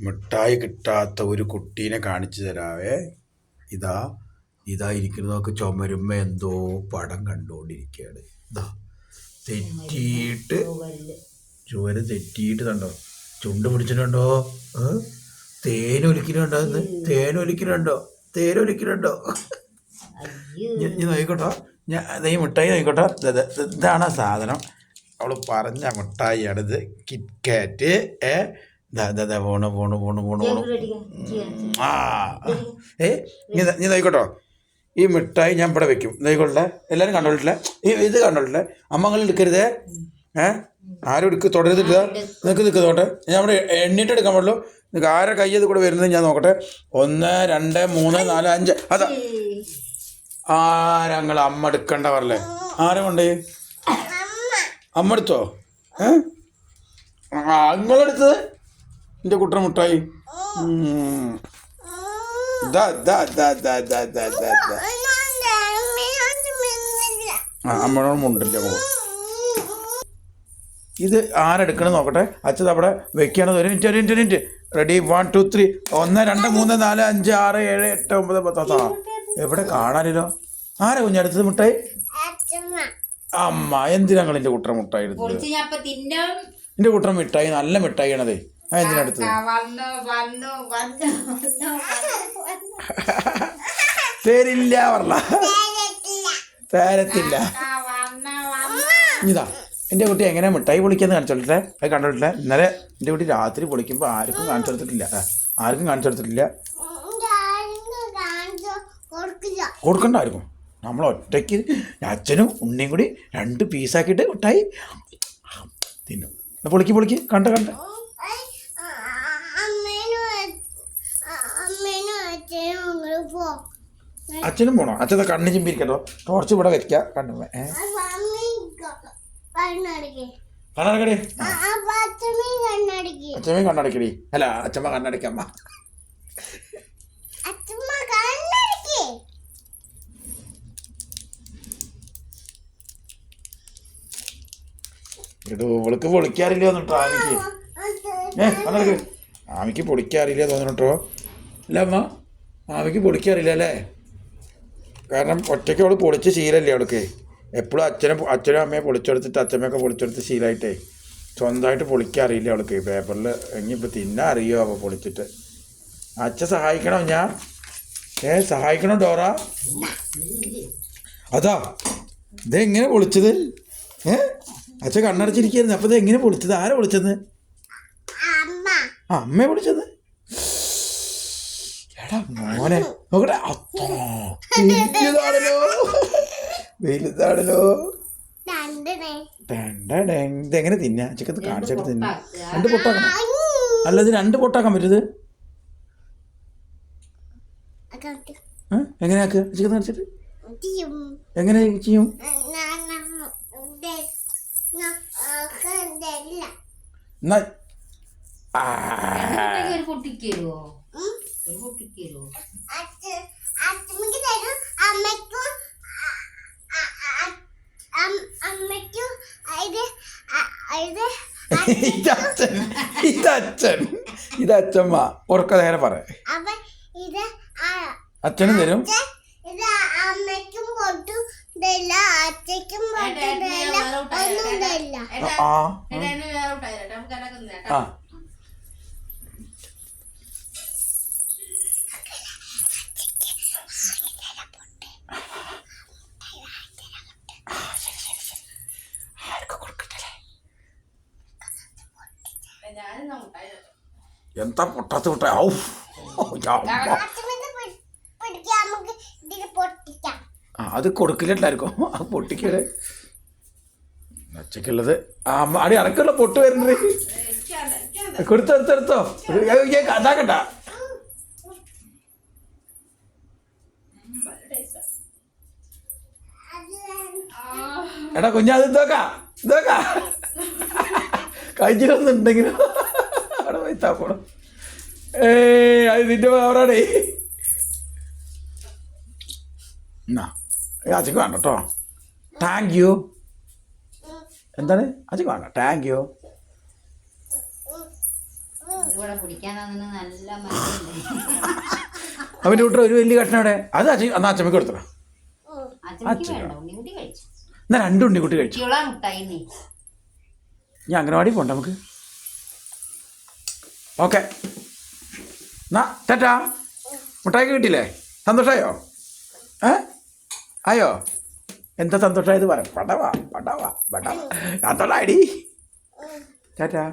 മിഠായി കിട്ടാത്ത ഒരു കുട്ടീനെ കാണിച്ചു തരാവേ. ഇതാ ഇതാ ഇരിക്കുന്നതൊക്കെ ചുമരുമ്മ എന്തോ പടം കണ്ടുകൊണ്ടിരിക്കുകയാണ്. ഇതാ തെറ്റിയിട്ട് ചുവര് തെറ്റിയിട്ട് കണ്ടോ? ചുണ്ട് പിടിച്ചിട്ടുണ്ടോ? തേനൊലിക്കുന്നുണ്ടോ ഇന്ന്? തേനൊലിക്കുന്നുണ്ടോ തേനൊലിക്കുന്നുണ്ടോ ഞാൻ നോക്കിക്കോട്ടോ. ഞാൻ ഈ മിഠായി ദേ, ഇതാണ് സാധനം. അവൾ പറഞ്ഞ മിഠായിയാണിത്. കിറ്റ്കാറ്റ് ഏ? ദാ ദാ ദാ പോണു പോണു പോണു പോണു പോണു. ആ. ഏ നീ ദാ- നീ നോക്കിക്കോട്ടോ ഈ മിഠായി ഞാൻ ഇവിടെ വെക്കും. നോക്കിക്കൊള്ളേ എല്ലാവരും കണ്ടോട്ടില്ല ഈ ഇത് കണ്ടോട്ടില്ല അമ്മങ്ങൾ എടുക്കരുതേ. ഏ? ആരും എടുക്ക് തുടരുത് നിങ്ങൾക്ക് നിൽക്ക് നോട്ടെ ഞാൻ അവിടെ എണ്ണിട്ട് എടുക്കാൻ പാടുള്ളൂ. നിങ്ങൾക്ക് ആരെ കയ്യത് കൂടെ വരുന്നത് ഞാൻ നോക്കട്ടെ. ഒന്ന് രണ്ട് മൂന്ന് നാല് അഞ്ച്. അതാ. ആരങ്ങൾ അമ്മ എടുക്കണ്ട പറഞ്ഞേ ആരുമുണ്ട്? കൊണ്ടേ അമ്മ എടുത്തോ? ഏ? നിങ്ങളെടുത്തത്? എന്റെ കുട്ടൻ മുട്ടായി. അമ്മയോട് മുണ്ടില്ല ഇത് ആരെടുക്കണം നോക്കട്ടെ? അച്ഛൻ അവിടെ വെക്കുകയാണെന്ന് ഒരു മിനിറ്റ് ഒരു മിനിറ്റ് ഒരു minute. Ready one two three ഒന്ന് രണ്ട് മൂന്ന് നാല് അഞ്ച് ആറ് ഏഴ് എട്ട് ഒമ്പത് പത്ത് എവിടെ കാണാനില്ലോ? ആരാ കുഞ്ഞടുത്തത് മുട്ടായി? അമ്മ എന്തിനാ എന്റെ കുട്ടറ മുട്ടായി എടുത്തത് എന്റെ കുട്ടറ മിഠായി നല്ല മിഠായി ആണതേ. ആ എന്തിനാ എടുത്തത്? വന്നു വന്നു വന്നു വന്നു തരില്ല പറഞ്ഞ. തരത്തില്ല. ആ, വന്നു വന്നു. ഇതാ എന്റെ കുട്ടി എങ്ങനെ മിഠായി പൊളിക്കാന്ന് കാണിച്ചോട്ടെ? അത് കണ്ടോട്ടില്ല ഇന്നലെ എന്റെ കുട്ടി രാത്രി പൊളിക്കുമ്പോൾ ആർക്കും കാണിച്ചു കൊടുത്തിട്ടില്ല. ആർക്കും കാണിച്ചു കൊടുത്തിട്ടില്ല. കൊടുക്കണ്ട ആർക്കും. നമ്മൾ ഒറ്റയ്ക്ക് അച്ഛനും ഉണ്ണിയും കൂടി രണ്ട് പീസാക്കിയിട്ട് മിഠായി തിന്നും. പൊളിക്ക് പൊളിക്ക്. കണ്ട കണ്ട. അച്ഛനും പോണോ? അച്ഛനെ കണ്ണ് ചിമ്പിരിക്കട്ടോ ടോർച്ച് ഇവിടെ വെക്കുക കണ്ണു കണ്ണടക്കടി. അച്ഛമ്മ കണ്ണടക്കടി. അല്ല അച്ഛമ്മ കണ്ണടക്കമ്മ എടോ ഇവൾക്ക് പൊളിക്കാറില്ല തോന്നിട്ടോ ആമിക്ക്. ഏ കണ്ണടക്ക്. ആമിക്ക് പൊളിക്കാറില്ല തോന്നിട്ടോ അല്ല അമ്മ. ആമിക്ക് പൊളിക്കറിയില്ല അല്ലേ? കാരണം ഒറ്റയ്ക്ക് അവൾ പൊളിച്ച് ശീലമല്ലേ അവൾക്ക്. എപ്പോഴും അച്ഛനെ അച്ഛനും അമ്മയെ പൊളിച്ചെടുത്തിട്ട് അച്ഛമ്മയൊക്കെ പൊളിച്ചെടുത്ത് ശീലമായിട്ടേ സ്വന്തമായിട്ട് പൊളിക്കറിയില്ല അവൾക്ക്. പേപ്പറിൽ ഇനിയിപ്പോൾ തിന്നാൻ അറിയോ അപ്പോൾ പൊളിച്ചിട്ട്. അച്ഛൻ സഹായിക്കണം ഞാൻ? ഏ സഹായിക്കണം ഡോറ? അതാ ഇതെങ്ങനെ പൊളിച്ചത്? ഏ അച്ഛൻ കണ്ണടച്ചിരിക്കുന്നു അപ്പം ഇത് എങ്ങനെ പൊളിച്ചത്? ആരാ പൊളിച്ചത്? ആ അമ്മയെ പൊളിച്ചത്? മോനെ നോക്കട്ടെ. അത്തോ വലുതാണല്ലോ. വലുതാണല്ലോ. ഇതെങ്ങനെ തിന്നാ? ചിക്കത്ത് കാണിച്ചിട്ട് തിന്നാ. രണ്ട് പൊട്ടാക്കണം? അല്ല ഇത് രണ്ട് പൊട്ടാക്കാൻ പറ്റരുത്. എങ്ങനെയാക്ക് ചിക്കത്ത് കാണിച്ചിട്ട്? എങ്ങനെ ചെയ്യും? എന്നാ ആ. ഒരു ഇതച്ഛൻ ഇതച്ഛൻ ഇതച്ഛമ്മ. ഉറക്ക നേരെ പറ. ആ- അച്ഛനും തരും. ആ ഇത് എന്താ പൊട്ടാത്ത ഔ. ആ അത് കൊടുക്കില്ലല്ലായിരിക്കും ആ പൊട്ടിക്കൽ. ഉച്ചക്കുള്ളത്. ആ അടി അനക്കുള്ള പൊട്ട് വരുന്നത് കൊടുത്തെടുത്തെടുത്തോ അതാക്കട്ട എടാ കുഞ്ഞാ അത് ഇതോക്കാ. ഇതോക്കാ. കഴിച്ചിട്ടൊന്നുണ്ടെങ്കിലും താപ്പോണം ഏ അത് നിന്റെ പവറാണേ എന്നാ അച്ഛക്ക് വേണ്ട കേട്ടോ. താങ്ക് യു എന്താണ്? അച്ഛക്ക് വേണ്ട താങ്ക് യു അവന്റെ കൂട്ടർ ഒരു വലിയ കഷ്ണം അവിടെ അത് അച്ഛൻ എന്നാ അച്ഛമ്മക്ക് കൊടുത്തോ. അച്ഛനക്ക് വേണ്ട ഉണ്ണിക്കുട്ടി കഴിച്ചു. എന്നാ രണ്ടും ഉണ്ണിക്കുട്ടി കഴിച്ചു. ഞാൻ അംഗനവാടി പോണ്ട നമുക്ക്? ഓക്കെ. എന്നാ ടാറ്റാ. മുട്ടായി കിട്ടിയില്ലേ? സന്തോഷമായോ ഏ? ആയോ? എന്താ സന്തോഷമായത് പറ. പടവാ പടവാ പടവാ. സന്തോഷമായിടി ടാറ്റാ.